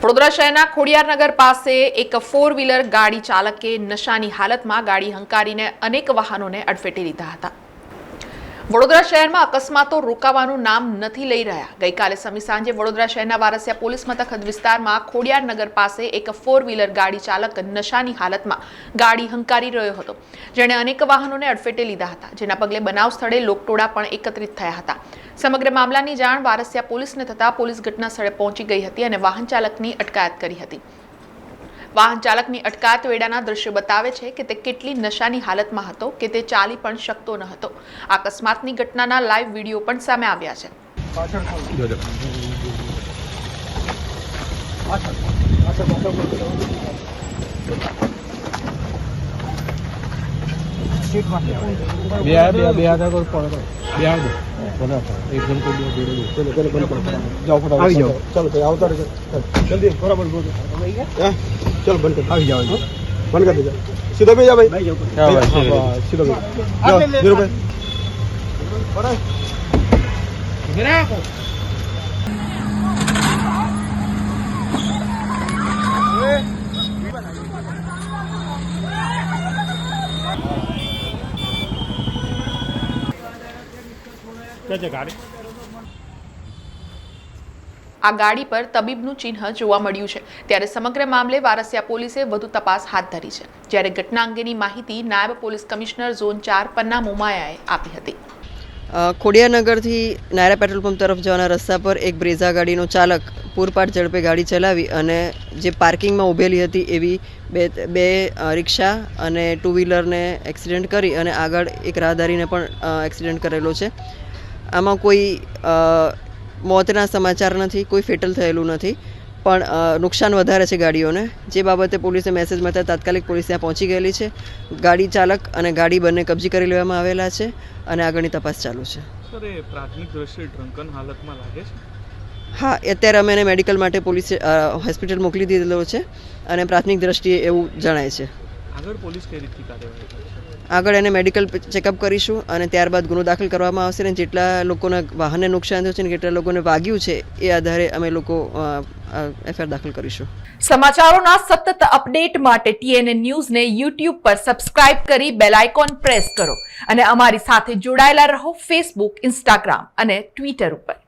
વડોદરા શહેરના ખોડિયારનગર પાસે એક ફોર વ્હીલર ગાડી ચાલકે નશાની હાલતમાં ગાડી હંકારીને અનેક વાહનોને અડફેટી લીધા હતા. વડોદરા શહેરમાં અકસ્માતો રોકાવાનું નામ નથી લઈ રહ્યા. ગઈકાલે સમી સાંજે વડોદરા શહેરના વારસિયા પોલીસ મથક વિસ્તારમાં વિસ્તારમાં ખોડિયારનગર પાસે એક ફોર વ્હીલર ગાડી ચાલક નશાની હાલતમાં ગાડી હંકારી રહ્યો હતો. જેણે અનેક વાહનોને અડફેટે લીધા હતા, જેના પગલે બનાવ સ્થળે લોકટોળા પણ એકત્રિત થયા હતા. સમગ્ર મામલાની જાણ વારસિયા પોલીસને થતાં પોલીસ ઘટના સ્થળે પહોંચી ગઈ હતી અને વાહન ચાલકની અટકાયત કરી હતી. વાહન ચાલકની અટકાયત વેડાના દ્રશ્યો બતાવે છે કે તે કેટલી નશાની હાલતમાં હતો કે તે ચાલી પણ શકતો ન હતો. અકસ્માતની ઘટનાના લાઈવ વીડિયો પણ સામે આવ્યા છે. બે બે બે હાથ આગળ પડે. બે દો બરાબર. એકદમ કોઈ બે જોડે ચલો ચલો બંધ જાઓ ફટાફટ આવી જાઓ. ચલો ભાઈ આવતા રહેજો. જલ્દી બરાબર બોલો. ચલો બંધ કરો આવી જાઓ બંધ કરી દેજો સીધો ભાઈ જા ભાઈ. હા ભાઈ સીધો બે આ ગાડી પર તબીબનું ચિહ્ન જોવા મળ્યું છે. ત્યારે સમગ્ર મામલે વારસિયા પોલીસે વધુ તપાસ હાથ ધરી છે. જ્યારે ઘટના અંગેની માહિતી નાયબ પોલીસ કમિશનર ઝોન ચાર પન્ના મોમાયાએ આપી હતી. ખોડિયાનગરથી નાયરા પેટ્રોલ પંપ તરફ જવાના રસ્તા પર એક બ્રેઝા ગાડીનો ચાલક પૂરપાટ ઝડપે ગાડી ચલાવી અને જે પાર્કિંગમાં ઊભેલી હતી એવી બે બે રિક્ષા અને ટુ વ્હીલરને એક્સિડન્ટ કરી અને આગળ એક રાહદારીને પણ એક્સિડન્ટ કરેલો છે. આમાં કોઈ મોતના સમાચાર નથી કોઈ ફેટલ થયેલું નથી. પણ નુકસાન વધારે છે ગાડીઓને. જે બાબતે પોલીસે મેસેજ મળતા તાત્કાલિક પોલીસ ત્યાં પહોંચી ગયેલી છે. ગાડી ચાલક અને ગાડી બંને કબજી કરી લેવામાં આવેલા છે અને આગળની તપાસ ચાલુ છે. સર પ્રાથમિક દ્રષ્ટિએ ડ્રંકન હાલતમાં લાગે છે? હા અત્યારે અમે એને મેડિકલ માટે પોલીસ હોસ્પિટલ મોકલી દીધેલો છે અને પ્રાથમિક દ્રષ્ટિએ એવું જણાય છે. આગળ પોલીસ કઈ રીતની કાર્યવાહી કરશે આગળ એને મેડિકલ ચેકઅપ કરીશું અને ત્યારબાદ ગુનો દાખલ કરવામાં આવશે અને જેટલા લોકોના વાહનને નુકસાન થયું છે અને કેટલા લોકોને વાગ્યું છે એ આધારે અમે લોકો એફઆઈઆર દાખલ કરીશું. સમાચારોના સતત અપડેટ માટે ટીએનએ ન્યૂઝને યુટ્યુબ પર સબસ્ક્રાઇબ કરી બેલ આઇકોન પ્રેસ કરો અને અમારી સાથે જોડાયેલા રહો ફેસબુક ઇન્સ્ટાગ્રામ અને ટ્વિટર ઉપર.